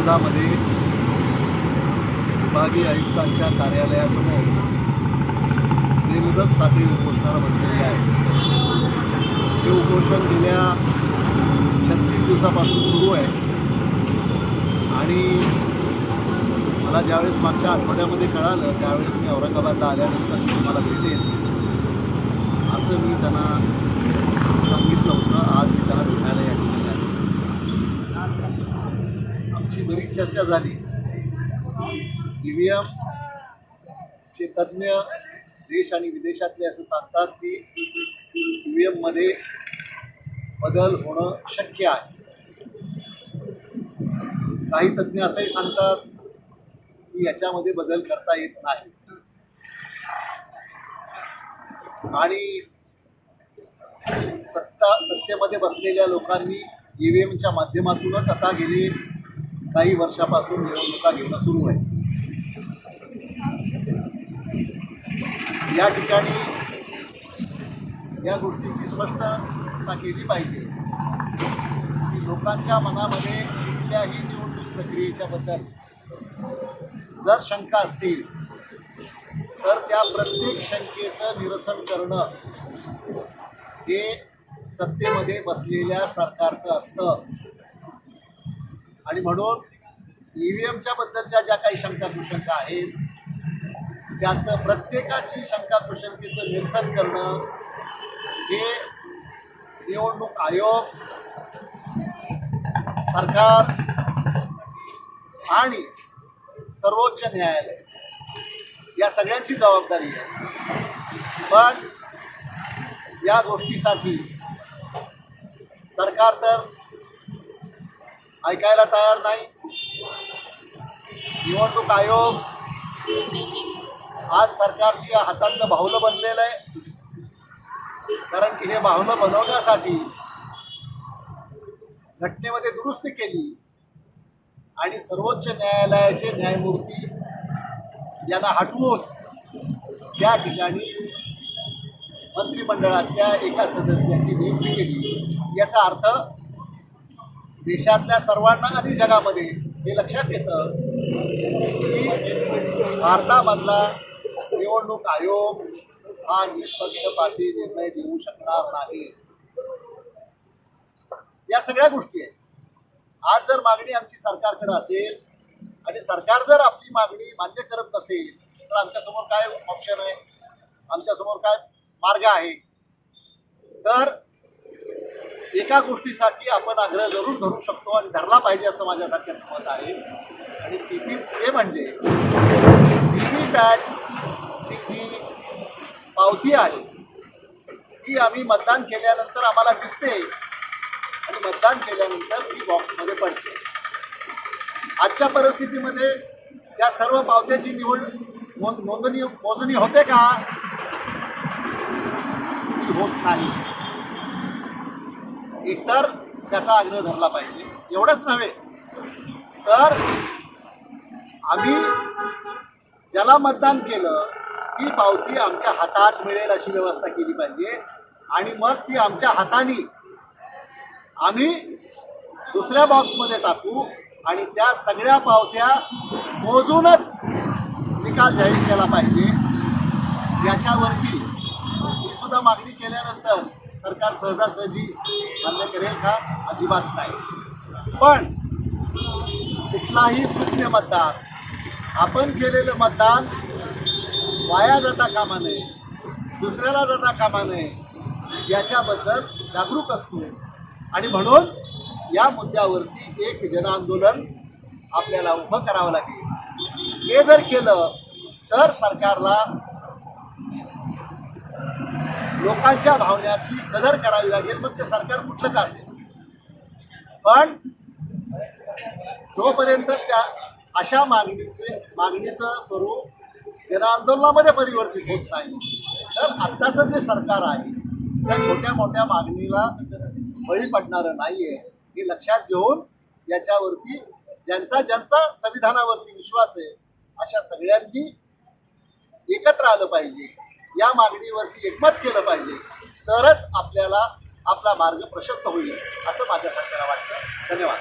एमच्या विभागीय आयुक्तांच्या कार्यालयासमोर बेमुदत साखळी उपोषणाला बसलेले आहे हे उपोषण गेल्या छत्तीस दिवसापासून सुरू आहे. आणि मला ज्यावेळेस मागच्या आठवड्यामध्ये कळालं त्यावेळेस मी औरंगाबादला आल्यानंतर मी तुम्हाला भेटेन असं मी त्यांना सांगितलं होतं. आज मी त्यांना भेटायला या ठिकाणी आले बरीच चर्चा झाली. ई व्ही एम चे तज्ज्ञ देश आणि विदेशातले असं सांगतात की ईव्हीएममध्ये बदल होणं शक्य आहे. काही तज्ज्ञ असंही सांगतात की याच्यामध्ये बदल करता येत नाही. आणि सत्ता सत्तेमध्ये बसलेल्या लोकांनी ई व्ही एमच्या माध्यमातूनच आता गेली. काही वर्षापासून निवडणुका घेणं सुरू आहे. या ठिकाणी या गोष्टीची स्पष्टता केली पाहिजे. की लोकांच्या मनामध्ये कुठल्याही निवडणूक प्रक्रियेच्या बद्दल जर शंका असतील तर त्या प्रत्येक शंकेचं निरसन करणं हे सत्तेमध्ये बसलेल्या सरकारचं असतं. आणि म्हणून ई व्ही एमच्या बद्दलच्या ज्या काही शंका कुशंका आहेत त्याचं प्रत्येकाची शंका कुशंकेचं निरसन करणं हे निवडणूक आयोग सरकार आणि सर्वोच्च न्यायालय या सगळ्यांची जबाबदारी आहे. पण या गोष्टीसाठी सरकार तर ऐकायला तयार नाही. निवडणूक आयोग आज सरकारची हातातलं भावलं बनलेलं आहे. कारण की हे भावलं बनवण्यासाठी घटनेमध्ये दुरुस्ती केली आणि सर्वोच्च न्यायालयाचे न्यायमूर्ती यांना हटवून त्या ठिकाणी मंत्रिमंडळातल्या एका सदस्याची नियुक्ती केली. याचा अर्थ देशातल्या सर्वांना आणि जगामध्ये हे लक्षात येतं की भारतामधला निवडणूक आयोग हा निष्पक्षपाती निर्णय देऊ शकणार नाही. या सगळ्या गोष्टी आहेत. आज जर मागणी आमची सरकारकडे असेल आणि सरकार जर आपली मागणी मान्य करत नसेल तर आमच्यासमोर काय ऑप्शन आहे? आमच्यासमोर काय मार्ग आहे? तर एका गोष्टीसाठी आपण आग्रह जरूर धरू शकतो आणि धरला पाहिजे असं माझ्यासारख्याच मत आहे. आणि ती ते म्हणजे व्ही व्ही पॅटची जी पावती आहे ती आम्ही मतदान केल्यानंतर आम्हाला दिसते. आणि मतदान केल्यानंतर ती बॉक्समध्ये पडते. आजच्या परिस्थितीमध्ये त्या सर्व पावत्याची निवड नोंदणी मोजणी होते का? ती होत नाही. तर त्याचा आग्रह धरला पाहिजे. एवढंच नव्हे तर आम्ही ज्याला मतदान केलं ती पावती आमच्या हातात मिळेल अशी व्यवस्था केली पाहिजे. आणि मग ती आमच्या हाताने आम्ही दुसऱ्या बॉक्समध्ये टाकू आणि त्या सगळ्या पावत्या मोजूनच निकाल जाहीर केला पाहिजे. याच्यावरती ही सुद्धा मागणी केल्यानंतर सरकार सहजासहजी मान्य करेल का? अजिबात नाही. पण कुठलाही सुज्ञ मतदान आपण केलेलं मतदान वाया जाता कामा नये दुसऱ्याला जाता कामा नये याच्याबद्दल जागरूक असतो. आणि म्हणून या मुद्द्यावरती एक जनआंदोलन आपल्याला उभं करावं लागेल. हे जर केलं तर सरकारला लोकांच्या भावनेची कदर करावी लागेल मग ते सरकार कुठलं का असेल? पण जोपर्यंत त्या अशा मागणीचे मागणीचं स्वरूप जनआंदोलनामध्ये परिवर्तित होत नाही तर आत्ताचं जे सरकार आहे त्या छोट्या मोठ्या मागणीला बळी पडणारं नाही आहे हे लक्षात घेऊन याच्यावरती ज्यांचा ज्यांचा संविधानावरती विश्वास आहे अशा सगळ्यांनी एकत्र आलं पाहिजे. या मागणीवरती एकमत केलं पाहिजे तरच आपल्याला आपला मार्ग प्रशस्त होईल असं माझ्या माझ्यासारख्याला वाटतं. धन्यवाद.